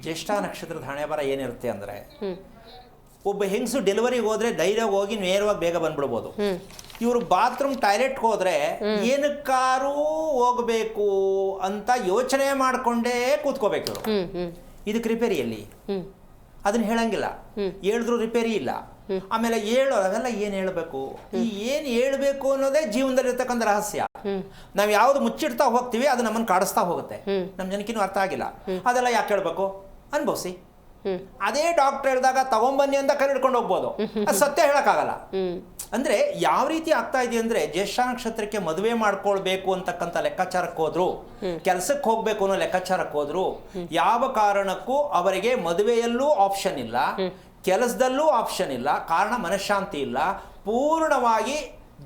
ಜ್ಯೇಷ್ಠ ನಕ್ಷತ್ರದ ಹಣೆ ಬರ ಏನಿರುತ್ತೆ ಅಂದರೆ ಒಬ್ಬ ಹೆಂಗಸು ಡೆಲಿವರಿಗೆ ಹೋದ್ರೆ ಧೈರ್ಯವಾಗಿ ಹೋಗಿ ನೇರವಾಗಿ ಬೇಗ ಬಂದ್ಬಿಡ್ಬೋದು. ಇವರು ಬಾತ್ರೂಮ್ ಟಾಯ್ಲೆಟ್ಗೆ ಹೋದ್ರೆ ಏನಕ್ಕಾರೂ ಹೋಗಬೇಕು ಅಂತ ಯೋಚನೆ ಮಾಡಿಕೊಂಡೇ ಕೂತ್ಕೋಬೇಕು ಇವರು. ಇದಕ್ಕೆ ರಿಪೇರಿ ಎಲ್ಲಿ? ಅದನ್ನ ಹೇಳಂಗಿಲ್ಲ. ಹೇಳಿದ್ರು ರಿಪೇರಿ ಇಲ್ಲ. ಆಮೇಲೆ ಹೇಳೋ ಅವೆಲ್ಲ ಏನು ಹೇಳಬೇಕು? ಈ ಏನು ಹೇಳಬೇಕು ಅನ್ನೋದೇ ಜೀವನದಲ್ಲಿ ಇರ್ತಕ್ಕಂಥ ರಹಸ್ಯ. ನಾವ್ ಯಾವ್ದು ಮುಚ್ಚಿಡ್ತಾ ಹೋಗ್ತೀವಿ, ಅದು ನಮ್ಮನ್ನು ಕಾಡಿಸ್ತಾ ಹೋಗುತ್ತೆ. ನಮ್ ಜನಕ್ಕಿನ್ನೂ ಅರ್ಥ ಆಗಿಲ್ಲ. ಅದೆಲ್ಲ ಯಾಕೆ ಹೇಳ್ಬೇಕು? ಅನ್ಭವಿಸಿ. ಅದೇ ಡಾಕ್ಟರ್ ಹೇಳಿದಾಗ ತಗೊಂಬನ್ನಿ ಅಂತ ಕರೆ ಹಿಡ್ಕೊಂಡು ಹೋಗ್ಬೋದು. ಅದು ಸತ್ಯ ಹೇಳಕ್ಕಾಗಲ್ಲ. ಅಂದ್ರೆ ಯಾವ ರೀತಿ ಆಗ್ತಾ ಇದೆ ಅಂದ್ರೆ ಜ್ಯೇಷ್ಠ ನಕ್ಷತ್ರಕ್ಕೆ ಮದುವೆ ಮಾಡ್ಕೊಳ್ಬೇಕು ಅಂತಕ್ಕಂಥ ಲೆಕ್ಕಾಚಾರಕ್ಕೆ ಹೋದ್ರು, ಕೆಲ್ಸಕ್ಕೆ ಹೋಗ್ಬೇಕು ಅನ್ನೋ ಲೆಕ್ಕಾಚಾರಕ್ಕೆ ಹೋದ್ರು, ಯಾವ ಕಾರಣಕ್ಕೂ ಅವರಿಗೆ ಮದುವೆಯಲ್ಲೂ ಆಪ್ಷನ್ ಇಲ್ಲ. ಕೆಲಸದಲ್ಲೂ ಆಪ್ಷನ್ ಇಲ್ಲ ಕಾರಣ ಮನಃಶಾಂತಿ ಇಲ್ಲ. ಪೂರ್ಣವಾಗಿ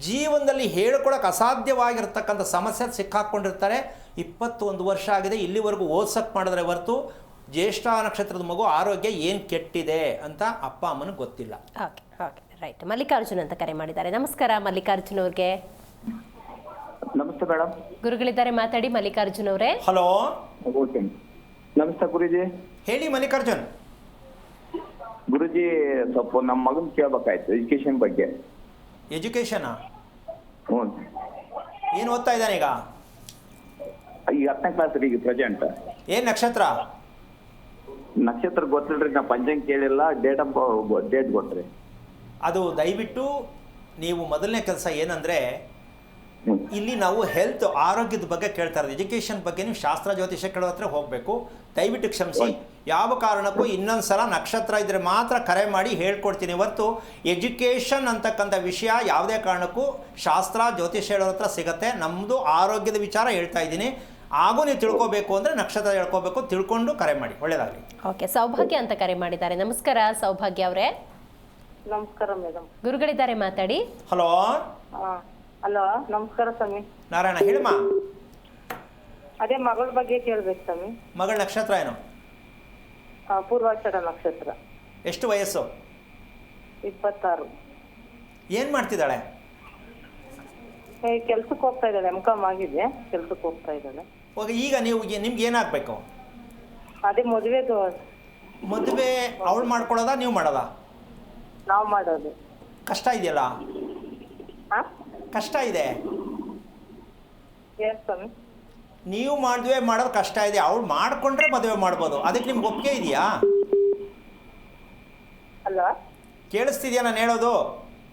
ಜೀವನದಲ್ಲಿ ಹೇಳ್ಕೊಳಕ್ಕೆ ಅಸಾಧ್ಯವಾಗಿರ್ತಕ್ಕಂಥ ಸಮಸ್ಯೆ ಸಿಕ್ಕಾಕ್ಕೊಂಡಿರ್ತಾರೆ ಇಪ್ಪತ್ತೊಂದು ವರ್ಷ ಆಗಿದೆ ಇಲ್ಲಿವರೆಗೂ ಓದ್ಸಕ್ಕೆ ಮಾಡಿದ್ರೆ ಹೊರತು ಜ್ಯೇಷ್ಠ ನಕ್ಷತ್ರದ ಮಗು ಆರೋಗ್ಯ ಏನು ಕೆಟ್ಟಿದೆ ಅಂತ ಅಪ್ಪ ಅಮ್ಮನಿಗೆ ಗೊತ್ತಿಲ್ಲ. ಓಕೆ ಓಕೆ ರೈಟ್ ಮಲ್ಲಿಕಾರ್ಜುನ್ ಅಂತ ಕರೆ ಮಾಡಿದ್ದಾರೆ. ನಮಸ್ಕಾರ ಮಲ್ಲಿಕಾರ್ಜುನ್ ಅವ್ರಿಗೆ. ನಮಸ್ತೆ ಮೇಡಮ್ ಗುರುಗಳಿದ್ದಾರೆ ಮಾತಾಡಿ ಮಲ್ಲಿಕಾರ್ಜುನ್ ಅವರೇ. Hello okay. ನಮಸ್ತೆ ಗುರುಜಿ. ಹೇಳಿ ಮಲ್ಲಿಕಾರ್ಜುನ್. ಗುರುಜಿ ಸ್ವಲ್ಪ ನಮ್ಮ ಮಗನ್ ಕೇಳ್ಬೇಕಾಯ್ತು ಎಜುಕೇಶನ್ ಬಗ್ಗೆ. ಎಜುಕೇಶನ್ ಹ್ಞೂ. ಏನು ಓದ್ತಾ ಇದ್ದಾನೆ ಈಗ? ಈಗ ಹತ್ತನೇ ಕ್ಲಾಸ್ ಈಗ ಪ್ರೆಸೆಂಟ್ ಏನು ನಕ್ಷತ್ರ? ನಕ್ಷತ್ರ ಗೊತ್ತಿಲ್ರಿ ನಾ ಪಂಚಂಗ್ ಕೇಳಿಲ್ಲ ಡೇಟ್ ಆಫ್ ಡೇಟ್ ಕೊಟ್ರಿ ಅದು ದಯವಿಟ್ಟು ನೀವು ಮೊದಲನೇ ಕೆಲಸ ಏನಂದ್ರೆ ಇಲ್ಲಿ ನಾವು ಹೆಲ್ತ್ ಆರೋಗ್ಯದ ಬಗ್ಗೆ ಕೇಳ್ತಾ ಇರೋದು. ಎಜುಕೇಷನ್ ಬಗ್ಗೆ ನೀವು ಶಾಸ್ತ್ರ ಜ್ಯೋತಿಷ ಕೇಳೋ ಹತ್ರ ಹೋಗಬೇಕು. ದಯವಿಟ್ಟು ಕ್ಷಮಿಸಿ. ಯಾವ ಕಾರಣಕ್ಕೂ ಇನ್ನೊಂದು ಸಲ ನಕ್ಷತ್ರ ಇದ್ದರೆ ಮಾತ್ರ ಕರೆ ಮಾಡಿ ಹೇಳ್ಕೊಡ್ತೀನಿ. ಹೊರತು ಎಜುಕೇಷನ್ ಅಂತಕ್ಕಂಥ ವಿಷಯ ಯಾವುದೇ ಕಾರಣಕ್ಕೂ ಶಾಸ್ತ್ರ ಜ್ಯೋತಿಷ ಹೇಳೋ ಹತ್ರ ಸಿಗತ್ತೆ. ನಮ್ಮದು ಆರೋಗ್ಯದ ವಿಚಾರ ಹೇಳ್ತಾ ಇದ್ದೀನಿ. ಹಾಗೂ ನೀವು ತಿಳ್ಕೊಬೇಕು ಅಂದರೆ ನಕ್ಷತ್ರ ಹೇಳ್ಕೋಬೇಕು ತಿಳ್ಕೊಂಡು ಕರೆ ಮಾಡಿ. ಒಳ್ಳೆಯದಾಗಲಿ ಓಕೆ ಸೌಭಾಗ್ಯ ಅಂತ ಕರೆ ಮಾಡಿದ್ದಾರೆ. ನಮಸ್ಕಾರ ಸೌಭಾಗ್ಯ ಅವರೇ. ನಮಸ್ಕಾರ ಮೇಡಮ್. ಗುರುಗಳಿದ್ದಾರೆ ಮಾತಾಡಿ. ಹಲೋ? ಹಲೋ ನಮಸ್ಕಾರ ಸ್ವಾಮಿ. ನಾರಾಯಣ ಹೇಳಮ್ಮ. ಅದೇ ಮಗಳ ಬಗ್ಗೆ ಕೇಳ್ಬೇಕು ಸ್ವಾಮಿ. ಮಗಳ ನಕ್ಷತ್ರ ಏನು? ಪೂರ್ವಾಷಾಢ ನಕ್ಷತ್ರ. ಎಷ್ಟು ವಯಸ್ಸು? ಇಪ್ಪತ್ತಾರು. ಏನು ಮಾಡ್ತಿದ್ದಾಳೆ? ಕೆಲ್ಸಕ್ಕೆ ಹೋಗ್ತಾ ಇದ್ದಾಳೆ ಎಂ ಕಾಮ್ ಆಗಿದೆ ಕೆಲ್ಸಕ್ಕೆ ಹೋಗ್ತಾ ಇದ್ದಾಳೆ. ಓಕೆ ಈಗ ನೀವು ನಿಮ್ಗೆ ಏನಾಗಬೇಕು? ಅದೇ ಮದುವೆದು ಮದುವೆ ಅವಳು ಮಾಡ್ಕೊಳ್ಳೋದಾ ನೀವು ಮಾಡೋದಾ? ನಾವು ಮಾಡೋದು. ಕಷ್ಟ ಇದೆಯಲ್ಲ? ಹಾ ಕಷ್ಟ ಇದೆ? ಸ್ವಾಮಿ. ನೀವು ಮದುವೆ ಮಾಡೋದು ಕಷ್ಟ ಇದೆ ಅವ್ಳು ಮಾಡ್ಕೊಂಡ್ರೆ ಮದುವೆ ಮಾಡ್ಬೋದು. ಅದಕ್ಕೆ ನಿಮ್ಗೆ ಒಪ್ಪಿಗೆ ಇದೆಯಾ? ಕೇಳಿಸ್ತಿದ್ಯಾ ನಾನು ಹೇಳೋದು?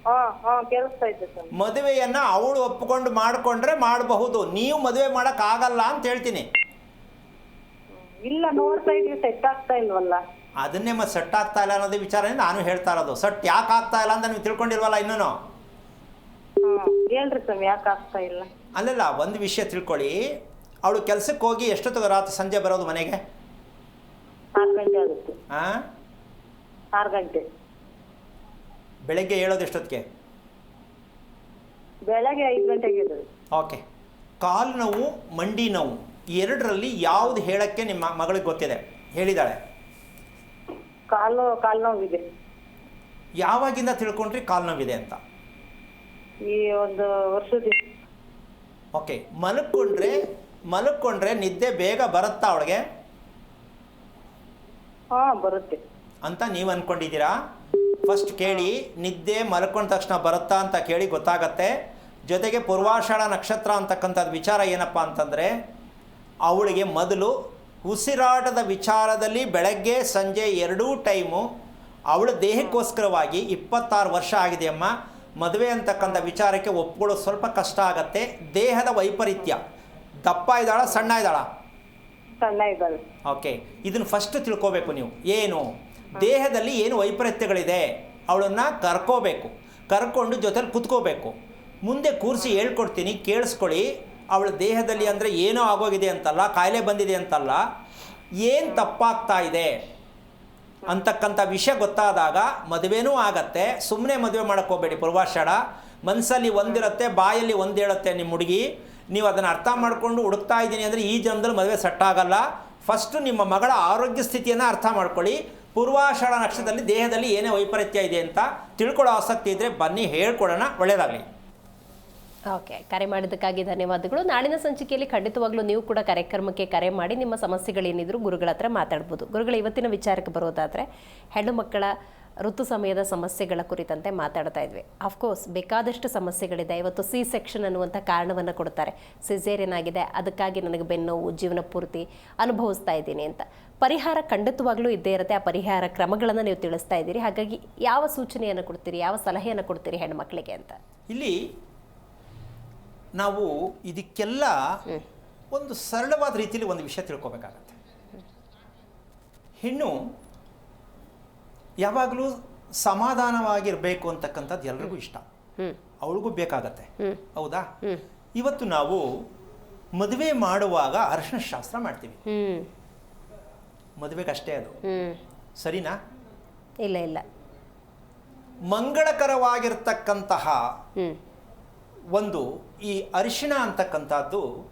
ಹಾ ಹಾ ಕೇಳಿಸ್ತಾ ಇದ್ದೆ ಸ್ವಾಮಿ. ಮದುವೆಯನ್ನ ಅವಳು ಒಪ್ಪಿಕೊಂಡು ಮಾಡ್ಕೊಂಡ್ರೆ ಮಾಡಬಹುದು. ನೀವು ಮದುವೆ ಆಗಲ್ಲ ಅಂತ ಹೇಳ್ತೀನಿ. ಇಲ್ಲ ನೋಡ್ತಾ ಇದೀವಿ ಸೆಟ್ ಆಗ್ತಾ ಇಲ್ವಲ್ಲ. ಅದನ್ನೇ ಮತ್ತೆ ಸೆಟ್ ಆಗ್ತಾ ಇಲ್ಲ ಅನ್ನೋದೇ ವಿಚಾರ ನಾನು ಹೇಳ್ತಾ ಇರೋದು. ಸಟ್ ಯಾಕೆ ಆಗ್ತಾ ಇಲ್ಲ ಅಂತ ನೀವು ತಿಳ್ಕೊಂಡಿಲ್ವಲ್ಲ ಇನ್ನೂ ಹೇಳ್ರಿ ಸ್ವಾಮಿ ಯಾಕೆ ಆಗ್ತಾ ಇಲ್ಲ? ಅಲ್ಲಲ್ಲ ಒಂದು ವಿಷಯ ತಿಳ್ಕೊಳ್ಳಿ. ಅವಳು ಕೆಲ್ಸಕ್ಕೆ ಹೋಗಿ ಎಷ್ಟೊತ್ತಿಗೆ ರಾತ್ರಿ ಸಂಜೆ ಬರೋದು ಮನೆಗೆ? ಆರು ಗಂಟೆ ಆಗುತ್ತೆ. ಹಾಂ ಆರು ಗಂಟೆ. ಬೆಳಗ್ಗೆ ಹೇಳೋದು ಎಷ್ಟೊತ್ತಿಗೆ? ಬೆಳಗ್ಗೆ ಐದು ಗಂಟೆಗೆ ಓಕೆ. ಕಾಲು ನೋವು ಮಂಡಿ ನೋವು ಎರಡರಲ್ಲಿ ಯಾವ್ದು ಹೇಳಕ್ಕೆ ನಿಮ್ಮ ಮಗಳಿಗೆ ಗೊತ್ತಿದೆ? ಹೇಳಿದಾಳೆ ಕಾಲು ಕಾಲು ನೋವಿದೆ. ಯಾವಾಗಿಂದ ತಿಳ್ಕೊಂಡ್ರಿ ಕಾಲು ನೋವಿದೆ ಅಂತ? ಈ ಒಂದು ವರ್ಷದಿಂದ. ಓಕೆ. ಮಲ್ಕೊಂಡ್ರೆ ಮಲ್ಕೊಂಡ್ರೆ ನಿದ್ದೆ ಬೇಗ ಬರುತ್ತಾ ಅವಳಿಗೆ? ಹಾ ಬರುತ್ತೆ. ಅಂತ ನೀವು ಅನ್ಕೊಂಡಿದ್ದೀರಾ? ಫಸ್ಟ್ ಕೇಳಿ ನಿದ್ದೆ ಮಲ್ಕೊಂಡ ತಕ್ಷಣ ಬರುತ್ತಾ ಅಂತ ಕೇಳಿ ಗೊತ್ತಾಗತ್ತೆ. ಜೊತೆಗೆ ಪೂರ್ವಾಷಾಢ ನಕ್ಷತ್ರ ಅಂತಕ್ಕಂಥದ್ದು ವಿಚಾರ ಏನಪ್ಪ ಅಂತಂದರೆ ಅವಳಿಗೆ ಮೊದಲು ಉಸಿರಾಟದ ವಿಚಾರದಲ್ಲಿ ಬೆಳಗ್ಗೆ ಸಂಜೆ ಎರಡೂ ಟೈಮು ಅವಳ ದೇಹಕ್ಕೋಸ್ಕರವಾಗಿ ಇಪ್ಪತ್ತಾರು ವರ್ಷ ಆಗಿದೆಯಮ್ಮ ಮದುವೆ ಅಂತಕ್ಕಂಥ ವಿಚಾರಕ್ಕೆ ಒಪ್ಕೊಳ್ಳೋದು ಸ್ವಲ್ಪ ಕಷ್ಟ ಆಗತ್ತೆ. ದೇಹದ ವೈಪರೀತ್ಯ. ದಪ್ಪ ಇದ್ದಾಳ ಸಣ್ಣ ಇದ್ದಾಳ? ಸಣ್ಣ ಇದ್ದಾಳೆ. ಓಕೆ ಇದನ್ನು ಫಸ್ಟ್ ತಿಳ್ಕೋಬೇಕು ನೀವು. ಏನು? ದೇಹದಲ್ಲಿ ಏನು ವೈಪರೀತ್ಯಗಳಿದೆ ಅವಳನ್ನು ಕರ್ಕೋಬೇಕು. ಕರ್ಕೊಂಡು ಜೊತೆಲಿ ಕುತ್ಕೋಬೇಕು. ಮುಂದೆ ಕೂರಿಸಿ ಹೇಳ್ಕೊಡ್ತೀನಿ ಕೇಳಿಸ್ಕೊಳ್ಳಿ. ಅವಳ ದೇಹದಲ್ಲಿ ಅಂದರೆ ಏನೋ ಆಗೋಗಿದೆ ಅಂತಲ್ಲ ಕಾಯಿಲೆ ಬಂದಿದೆ ಅಂತಲ್ಲ ಏನು ತಪ್ಪಾಗ್ತಾ ಇದೆ? ಅಂತಕ್ಕಂಥ ವಿಷಯ ಗೊತ್ತಾದಾಗ ಮದುವೆನೂ ಆಗತ್ತೆ. ಸುಮ್ಮನೆ ಮದುವೆ ಮಾಡೋಕ್ಕೋಗ್ಬೇಡಿ ಪೂರ್ವಾಷಾಢ. ಮನಸ್ಸಲ್ಲಿ ಒಂದಿರುತ್ತೆ ಬಾಯಲ್ಲಿ ಒಂದು ಹೇಳುತ್ತೆ ನಿಮ್ಮ ಹುಡುಗಿ. ನೀವು ಅದನ್ನು ಅರ್ಥ ಮಾಡಿಕೊಂಡು ಹುಡುಕ್ತಾ ಇದ್ದೀನಿ ಅಂದರೆ ಈ ಜನ್ಮದಲ್ಲಿ ಮದುವೆ ಸೆಟ್ ಆಗಲ್ಲ. ಫಸ್ಟು ನಿಮ್ಮ ಮಗಳ ಆರೋಗ್ಯ ಸ್ಥಿತಿಯನ್ನು ಅರ್ಥ ಮಾಡ್ಕೊಳ್ಳಿ. ಪೂರ್ವಾಷಾಢ ನಕ್ಷತ್ರದಲ್ಲಿ ದೇಹದಲ್ಲಿ ಏನೇ ವೈಪರೀತ್ಯ ಇದೆ ಅಂತ ತಿಳ್ಕೊಳ್ಳೋ ಆಸಕ್ತಿ ಇದ್ದರೆ ಬನ್ನಿ, ಹೇಳ್ಕೊಡೋಣ ಒಳ್ಳೆಯದಾಗಲಿ ಓಕೆ ಕರೆ ಮಾಡಿದ್ದಕ್ಕಾಗಿ ಧನ್ಯವಾದಗಳು. ನಾಳಿನ ಸಂಚಿಕೆಯಲ್ಲಿ ಖಂಡಿತವಾಗ್ಲೂ ನೀವು ಕೂಡ ಕಾರ್ಯಕ್ರಮಕ್ಕೆ ಕರೆ ಮಾಡಿ ನಿಮ್ಮ ಸಮಸ್ಯೆಗಳೇನಿದ್ರು ಗುರುಗಳ ಹತ್ರ ಮಾತಾಡ್ಬೋದು. ಗುರುಗಳ, ಇವತ್ತಿನ ವಿಚಾರಕ್ಕೆ ಬರೋದಾದರೆ, ಹೆಣ್ಣು ಮಕ್ಕಳ ಋತು ಸಮಯದ ಸಮಸ್ಯೆಗಳ ಕುರಿತಂತೆ ಮಾತಾಡ್ತಾ ಇದ್ವಿ. ಅಫ್ಕೋರ್ಸ್ ಬೇಕಾದಷ್ಟು ಸಮಸ್ಯೆಗಳಿದೆ. ಇವತ್ತು ಸಿ ಸೆಕ್ಷನ್ ಅನ್ನುವಂಥ ಕಾರಣವನ್ನು ಕೊಡ್ತಾರೆ. ಸಿಸೇರಿಯನ್ ಆಗಿದೆ. ಅದಕ್ಕಾಗಿ ನನಗೆ ಬೆನ್ನೋವು ಜೀವನ ಪೂರ್ತಿ ಅನುಭವಿಸ್ತಾ ಇದ್ದೀನಿ ಅಂತ. ಪರಿಹಾರ ಖಂಡಿತವಾಗ್ಲೂ ಇದ್ದೇ ಇರುತ್ತೆ. ಆ ಪರಿಹಾರ ಕ್ರಮಗಳನ್ನು ನೀವು ತಿಳಿಸ್ತಾ ಇದ್ದೀರಿ. ಹಾಗಾಗಿ ಯಾವ ಸೂಚನೆಯನ್ನು ಕೊಡ್ತೀರಿ? ಯಾವ ಸಲಹೆಯನ್ನು ಕೊಡ್ತೀರಿ ಹೆಣ್ಮಕ್ಳಿಗೆ ಅಂತ? ಇಲ್ಲಿ ನಾವು ಇದಕ್ಕೆಲ್ಲ ಒಂದು ಸರಳವಾದ ರೀತಿಯಲ್ಲಿ ಒಂದು ವಿಷಯ ತಿಳ್ಕೊಬೇಕಾಗತ್ತೆ. ಹೆಣ್ಣು ಯಾವಾಗಲೂ ಸಮಾಧಾನವಾಗಿರಬೇಕು ಅಂತಕ್ಕಂಥದ್ದು ಎಲ್ರಿಗೂ ಇಷ್ಟ. ಅವಳಿಗೂ ಬೇಕಾಗತ್ತೆ. ಹೌದಾ. ಇವತ್ತು ನಾವು ಮದುವೆ ಮಾಡುವಾಗ ಅರ್ಶನ ಶಾಸ್ತ್ರ ಮಾಡ್ತೀವಿ ಮದುವೆಗಷ್ಟೇ ಅದು. ಸರಿನಾ? ಇಲ್ಲ ಇಲ್ಲ. ಮಂಗಳಕರವಾಗಿರ್ತಕ್ಕಂತಹ ಒಂದು ಈ ಅರಿಶಿಣ ಅಂತಕ್ಕಂಥದ್ದು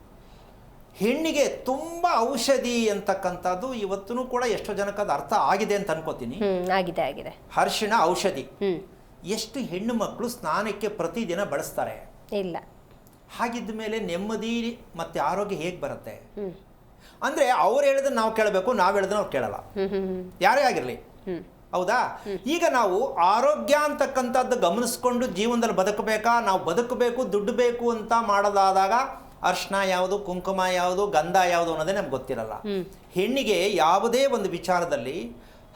ಹೆಣ್ಣಿಗೆ ತುಂಬ ಔಷಧಿ ಅಂತಕ್ಕಂಥದ್ದು ಇವತ್ತೂ ಕೂಡ ಎಷ್ಟೋ ಜನಕ್ಕೆ ಅದು ಅರ್ಥ ಆಗಿದೆ ಅಂತ ಅನ್ಕೋತೀನಿ. ಆಗಿದೆ ಆಗಿದೆ. ಹರ್ಷಣ ಔಷಧಿ. ಎಷ್ಟು ಹೆಣ್ಣು ಮಕ್ಕಳು ಸ್ನಾನಕ್ಕೆ ಪ್ರತಿದಿನ ಬಳಸ್ತಾರೆ? ಇಲ್ಲ. ಹಾಗಿದ್ದ ಮೇಲೆ ನೆಮ್ಮದಿ ಮತ್ತೆ ಆರೋಗ್ಯ ಹೇಗೆ ಬರುತ್ತೆ? ಅಂದ್ರೆ ಅವ್ರು ಹೇಳಿದ್ರೆ ನಾವು ಕೇಳಬೇಕು ನಾವು ಹೇಳಿದ್ರೆ ಅವ್ರು ಕೇಳಲ್ಲ. ಯಾರೇ ಆಗಿರಲಿ. ಹೌದಾ? ಈಗ ನಾವು ಆರೋಗ್ಯ ಅಂತಕ್ಕಂಥದ್ದು ಗಮನಿಸ್ಕೊಂಡು ಜೀವನದಲ್ಲಿ ಬದುಕಬೇಕಾ ನಾವು ಬದುಕಬೇಕು ದುಡ್ಡು ಬೇಕು ಅಂತ ಮಾಡೋದಾದಾಗ ಅರ್ಶನ ಯಾವುದು ಕುಂಕುಮ ಯಾವುದು ಗಂಧ ಯಾವುದು ಅನ್ನೋದೇ ನಮ್ಗೆ ಗೊತ್ತಿರಲ್ಲ. ಹೆಣ್ಣಿಗೆ ಯಾವುದೇ ಒಂದು ವಿಚಾರದಲ್ಲಿ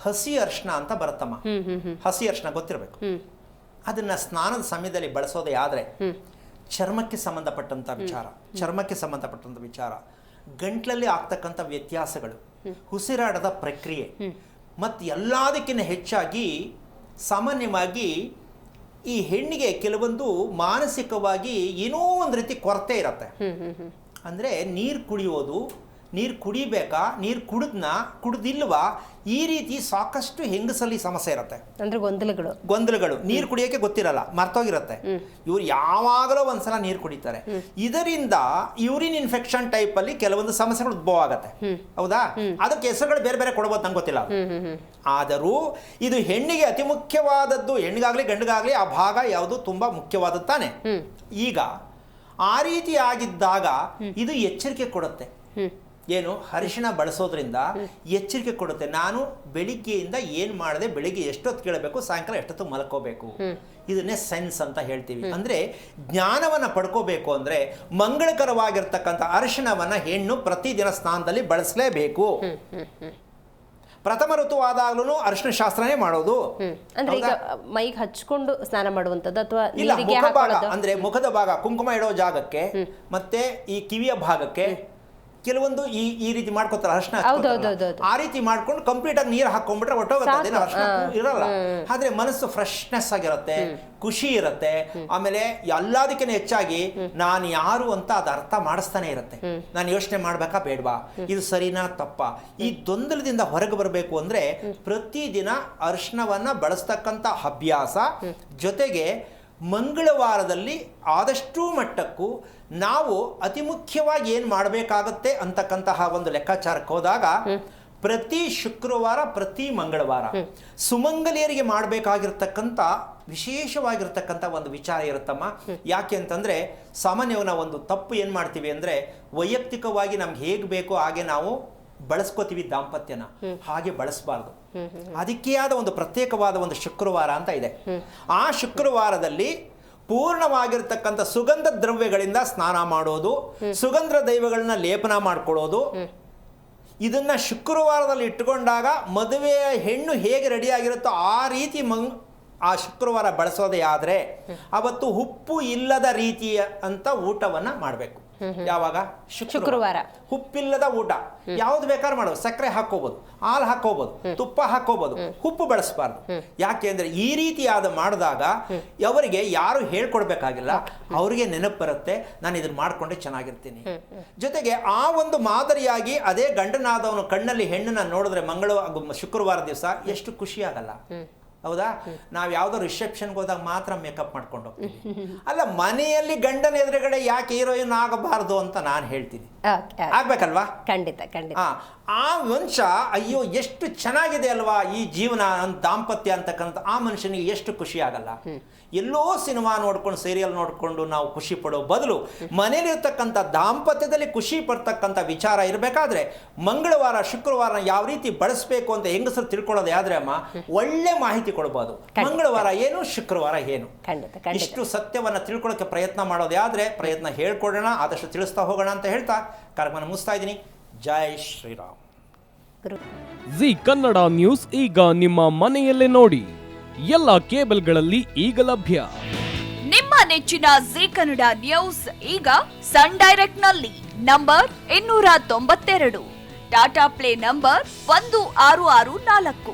ಹಸಿ ಅರ್ಶನ ಅಂತ ಬರುತ್ತಮ್ಮ. ಹಸಿ ಅರ್ಶನ ಗೊತ್ತಿರಬೇಕು. ಅದನ್ನ ಸ್ನಾನದ ಸಮಯದಲ್ಲಿ ಬಳಸೋದೇ ಆದರೆ ಚರ್ಮಕ್ಕೆ ಸಂಬಂಧಪಟ್ಟಂಥ ವಿಚಾರ ಚರ್ಮಕ್ಕೆ ಸಂಬಂಧಪಟ್ಟಂಥ ವಿಚಾರ ಗಂಟ್ಲಲ್ಲಿ ಆಗ್ತಕ್ಕಂಥ ವ್ಯತ್ಯಾಸಗಳು ಉಸಿರಾಡದ ಪ್ರಕ್ರಿಯೆ ಮತ್ತು ಎಲ್ಲದಕ್ಕಿಂತ ಹೆಚ್ಚಾಗಿ ಸಾಮಾನ್ಯವಾಗಿ ಈ ಹೆಣ್ಣಿಗೆ ಕೆಲವೊಂದು ಮಾನಸಿಕವಾಗಿ ಏನೋ ಒಂದು ರೀತಿ ಕೊರತೆ ಇರುತ್ತೆ. ಅಂದರೆ ನೀರು ಕುಡಿಯೋದು ನೀರು ಕುಡಿಬೇಕಾ ನೀರು ಕುಡಿದ್ನ ಕುಡ್ದಿಲ್ವಾ? ಈ ರೀತಿ ಸಾಕಷ್ಟು ಹೆಂಗಸಲ್ಲಿ ಸಮಸ್ಯೆ ಇರುತ್ತೆ. ಅಂದ್ರೆ ಗೊಂದಲಗಳು. ಗೊಂದಲಗಳು. ನೀರು ಕುಡಿಯೋಕೆ ಗೊತ್ತಿರಲ್ಲ ಮರ್ತೋಗಿರುತ್ತೆ. ಇವ್ರು ಯಾವಾಗಲೂ ಒಂದ್ಸಲ ನೀರು ಕುಡಿತಾರೆ. ಇದರಿಂದ ಯೂರಿನ್ ಇನ್ಫೆಕ್ಷನ್ ಟೈಪ್ ಅಲ್ಲಿ ಕೆಲವೊಂದು ಸಮಸ್ಯೆಗಳು ಉದ್ಭವ ಆಗತ್ತೆ. ಹೌದಾ? ಅದಕ್ಕೆ ಹೆಸರುಗಳು ಬೇರೆ ಬೇರೆ ಕೊಡ್ಬೋದು ನಂಗೆ ಗೊತ್ತಿಲ್ಲ. ಆದರೂ ಇದು ಹೆಣ್ಣಿಗೆ ಅತಿ ಮುಖ್ಯವಾದದ್ದು ಹೆಣ್ಣಿಗಾಗ್ಲಿ ಗಂಡಿಗಾಗ್ಲಿ ಆ ಭಾಗ ಯಾವುದು ತುಂಬಾ ಮುಖ್ಯವಾದದ್ದು ತಾನೆ. ಈಗ ಆ ರೀತಿ ಆಗಿದ್ದಾಗ ಇದು ಎಚ್ಚರಿಕೆ ಕೊಡುತ್ತೆ. ಏನು ಅರಿಶಿಣ ಬಳಸೋದ್ರಿಂದ ಎಚ್ಚರಿಕೆ ಕೊಡುತ್ತೆ. ನಾನು ಬೆಳಿಗ್ಗೆಯಿಂದ ಏನು ಮಾಡದೆ ಬೆಳಿಗ್ಗೆ ಎಷ್ಟೊತ್ತು ಕೇಳಬೇಕು ಸಾಯಂಕಾಲ ಎಷ್ಟೊತ್ತು ಮಲ್ಕೋಬೇಕು. ಇದನ್ನೇ ಸೆನ್ಸ್ ಅಂತ ಹೇಳ್ತೀವಿ. ಅಂದ್ರೆ ಜ್ಞಾನವನ್ನ ಪಡ್ಕೋಬೇಕು ಅಂದ್ರೆ ಮಂಗಳಕರವಾಗಿರ್ತಕ್ಕಂಥ ಅರಿಶಿಣವನ್ನ ಹೆಣ್ಣು ಪ್ರತಿದಿನ ಸ್ನಾನದಲ್ಲಿ ಬಳಸಲೇಬೇಕು. ಪ್ರಥಮ ಋತುವಾದಾಗ್ಲೂ ಅರಿಶಿನ ಶಾಸ್ತ್ರನೇ ಮಾಡೋದು. ಅಂದ್ರೆ ಈಗ ಮೈಗೆ ಹಚ್ಕೊಂಡು ಸ್ನಾನ ಮಾಡುವಂತದ್ದು ಅಥವಾ ಇಲ್ಲ ನೀರಿಗೆ ಮುಖ ಭಾಗ ಅಂದ್ರೆ ಮುಖದ ಭಾಗ ಕುಂಕುಮ ಇಡೋ ಜಾಗಕ್ಕೆ ಮತ್ತೆ ಈ ಕಿವಿಯ ಭಾಗಕ್ಕೆ ಕೆಲವೊಂದು ಈ ಈ ರೀತಿ ಮಾಡ್ಕೋತಾರೆ ಅರ್ಶನ. ಆ ರೀತಿ ಮಾಡ್ಕೊಂಡು ಕಂಪ್ಲೀಟ್ ಆಗಿ ನೀರು ಹಾಕೊಂಡ್ಬಿಟ್ರೆ ಒಟ್ಟೋಗುತ್ತೆ. ಅರ್ಶನ. ಇರಲ್ಲ. ಆದ್ರೆ ಮನಸ್ಸು ಫ್ರೆಶ್ನೆಸ್ ಆಗಿರುತ್ತೆ ಖುಷಿ ಇರುತ್ತೆ. ಆಮೇಲೆ ಎಲ್ಲದಕ್ಕಿಂತ ಹೆಚ್ಚಾಗಿ ನಾನು ಯಾರು ಅಂತ ಅದು ಅರ್ಥ ಮಾಡಿಸ್ತಾನೆ ಇರುತ್ತೆ. ನಾನು ಯೋಚನೆ ಮಾಡ್ಬೇಕಾ? ಬೇಡವಾ? ಇದು ಸರಿನಾ? ತಪ್ಪ? ಈ ಗೊಂದಲದಿಂದ ಹೊರಗೆ ಬರಬೇಕು ಅಂದ್ರೆ ಪ್ರತಿದಿನ ಅರ್ಶನವನ್ನ ಬಳಸ್ತಕ್ಕಂಥ ಅಭ್ಯಾಸ ಜೊತೆಗೆ ಮಂಗಳವಾರದಲ್ಲಿ ಆದಷ್ಟು ಮಟ್ಟಕ್ಕೂ ನಾವು ಅತಿ ಮುಖ್ಯವಾಗಿ ಏನು ಮಾಡಬೇಕಾಗತ್ತೆ ಅಂತಕ್ಕಂತಹ ಒಂದು ಲೆಕ್ಕಾಚಾರಕ್ಕೆ ಹೋದಾಗ ಪ್ರತಿ ಶುಕ್ರವಾರ ಪ್ರತಿ ಮಂಗಳವಾರ ಸುಮಂಗಲಿಯರಿಗೆ ಮಾಡಬೇಕಾಗಿರ್ತಕ್ಕಂಥ ವಿಶೇಷವಾಗಿರ್ತಕ್ಕಂಥ ಒಂದು ವಿಚಾರ ಇರುತ್ತಮ್ಮ. ಯಾಕೆ ಅಂತಂದರೆ ಸಾಮಾನ್ಯವಾಗಿ ನಾವು ಒಂದು ತಪ್ಪು ಏನು ಮಾಡ್ತೀವಿ ಅಂದರೆ ವೈಯಕ್ತಿಕವಾಗಿ ನಮ್ಗೆ ಹೇಗೆ ಬೇಕೋ ಹಾಗೆ ನಾವು ಬಳಸ್ಕೋತೀವಿ ದಾಂಪತ್ಯನ. ಹಾಗೆ ಬಳಸಬಾರ್ದು. ಅದಕ್ಕೆ ಆದ ಒಂದು ಪ್ರತ್ಯೇಕವಾದ ಒಂದು ಶುಕ್ರವಾರ ಅಂತ ಇದೆ. ಆ ಶುಕ್ರವಾರದಲ್ಲಿ ಪೂರ್ಣವಾಗಿರ್ತಕ್ಕಂಥ ಸುಗಂಧ ದ್ರವ್ಯಗಳಿಂದ ಸ್ನಾನ ಮಾಡೋದು ಸುಗಂಧ ದೈವಗಳನ್ನ ಲೇಪನ ಮಾಡ್ಕೊಳ್ಳೋದು. ಇದನ್ನ ಶುಕ್ರವಾರದಲ್ಲಿ ಇಟ್ಟುಕೊಂಡಾಗ ಮದುವೆಯ ಹೆಣ್ಣು ಹೇಗೆ ರೆಡಿಯಾಗಿರುತ್ತೋ ಆ ರೀತಿ ಮಂಗ್ ಆ ಶುಕ್ರವಾರ ಬಳಸೋದೇ ಆದರೆ ಅವತ್ತು ಉಪ್ಪು ಇಲ್ಲದ ರೀತಿಯ ಅಂತ ಊಟವನ್ನು ಮಾಡಬೇಕು. ಯಾವಾಗ? ಶುಕ್ರವಾರ. ಉಪ್ಪಿಲ್ಲದ ಊಟ. ಯಾವ್ದು ಬೇಕಾದ್ರೂ ಮಾಡೋದು ಸಕ್ಕರೆ ಹಾಕೋಬಹುದು ಹಾಲು ಹಾಕೋಬಹುದು ತುಪ್ಪ ಹಾಕೋಬಹುದು ಉಪ್ಪು ಬಳಸಬಾರ್ದು. ಯಾಕೆ ಅಂದ್ರೆ ಈ ರೀತಿಯಾದ ಮಾಡಿದಾಗ ಅವರಿಗೆ ಯಾರು ಹೇಳ್ಕೊಡ್ಬೇಕಾಗಿಲ್ಲ ಅವರಿಗೆ ನೆನಪು ಬರುತ್ತೆ ನಾನು ಇದನ್ನ ಮಾಡ್ಕೊಂಡೆ ಚೆನ್ನಾಗಿರ್ತೀನಿ. ಜೊತೆಗೆ ಆ ಒಂದು ಮಾದರಿಯಾಗಿ ಅದೇ ಗಂಡನಾದವನು ಕಣ್ಣಲ್ಲಿ ಹೆಣ್ಣನ್ನ ನೋಡಿದ್ರೆ ಮಂಗಳ ಶುಕ್ರವಾರ ದಿವಸ ಎಷ್ಟು ಖುಷಿ ಆಗಲ್ಲ ಹೌದಾ? ನಾವು ಯಾವುದೋ ರಿಸೆಪ್ಷನ್ಗೆ ಹೋದಾಗ ಮಾತ್ರ ಮೇಕಪ್ ಮಾಡ್ಕೊಂಡು ಹೋಗ್ತೀವಿ. ಅಲ್ಲ ಮನೆಯಲ್ಲಿ ಗಂಡನ ಎದುರುಗಡೆ ಯಾಕೆ ಹೀರೋಯಿನ್ ಆಗಬಾರದು ಅಂತ ನಾನು ಹೇಳ್ತೀನಿ. ಆಗ್ಬೇಕಲ್ವಾ? ಖಂಡಿತ ಖಂಡಿತ. ಆ ವಂಶ ಮನುಷ್ಯ ಅಯ್ಯೋ ಎಷ್ಟು ಚೆನ್ನಾಗಿದೆ ಅಲ್ವಾ ಈ ಜೀವನ ದಾಂಪತ್ಯ ಅಂತಕ್ಕಂಥ ಆ ಮನುಷ್ಯನಿಗೆ ಎಷ್ಟು ಖುಷಿ ಆಗಲ್ಲ. ಎಲ್ಲೋ ಸಿನಿಮಾ ನೋಡ್ಕೊಂಡು ಸೀರಿಯಲ್ ನೋಡಿಕೊಂಡು ನಾವು ಖುಷಿ ಪಡೋ ಬದಲು ಮನೇಲಿರ್ತಕ್ಕಂಥ ದಾಂಪತ್ಯದಲ್ಲಿ ಖುಷಿ ಪಡ್ತಕ್ಕಂಥ ವಿಚಾರ ಇರಬೇಕಾದ್ರೆ ಮಂಗಳವಾರ ಶುಕ್ರವಾರ ಯಾವ ರೀತಿ ಬಳಸಬೇಕು ಅಂತ ಹೆಂಗಸರು ತಿಳ್ಕೊಳ್ಳೋದು ಯಾವ್ದ್ರೆ ಅಮ್ಮ ಒಳ್ಳೆ ಮಾಹಿತಿ ಕೊಡ್ಬೋದು ಮಂಗಳವಾರ ಏನು ಶುಕ್ರವಾರ ಏನು? ಇಷ್ಟು ಸತ್ಯವನ್ನ ತಿಳ್ಕೊಳ್ಳೋಕೆ ಪ್ರಯತ್ನ ಮಾಡೋದೇ ಆದ್ರೆ ಪ್ರಯತ್ನ ಹೇಳ್ಕೊಡೋಣ ಆದಷ್ಟು ತಿಳಿಸ್ತಾ ಹೋಗೋಣ ಅಂತ ಹೇಳ್ತಾ ಕಾರ್ಯಕ್ರಮ ಮುಗಿಸ್ತಾ ಇದ್ದೀನಿ. ಜೈ ಶ್ರೀರಾಮ್. ಜಿ ಕನ್ನಡ ನ್ಯೂಸ್ ಈಗ ನಿಮ್ಮ ಮನೆಯಲ್ಲೇ ನೋಡಿ. ಎಲ್ಲ ಕೇಬಲ್ಗಳಲ್ಲಿ ಈಗ ಲಭ್ಯ. ನಿಮ್ಮ ನೆಚ್ಚಿನ ಜಿ ಕನ್ನಡ ನ್ಯೂಸ್ ಈಗ ಸನ್ ಡೈರೆಕ್ಟ್ನಲ್ಲಿ ನಂಬರ್ ಇನ್ನೂರ ತೊಂಬತ್ತೆರಡು. ಟಾಟಾ ಪ್ಲೇ ನಂಬರ್ ಒಂದು ಆರು ಆರು ನಾಲ್ಕು.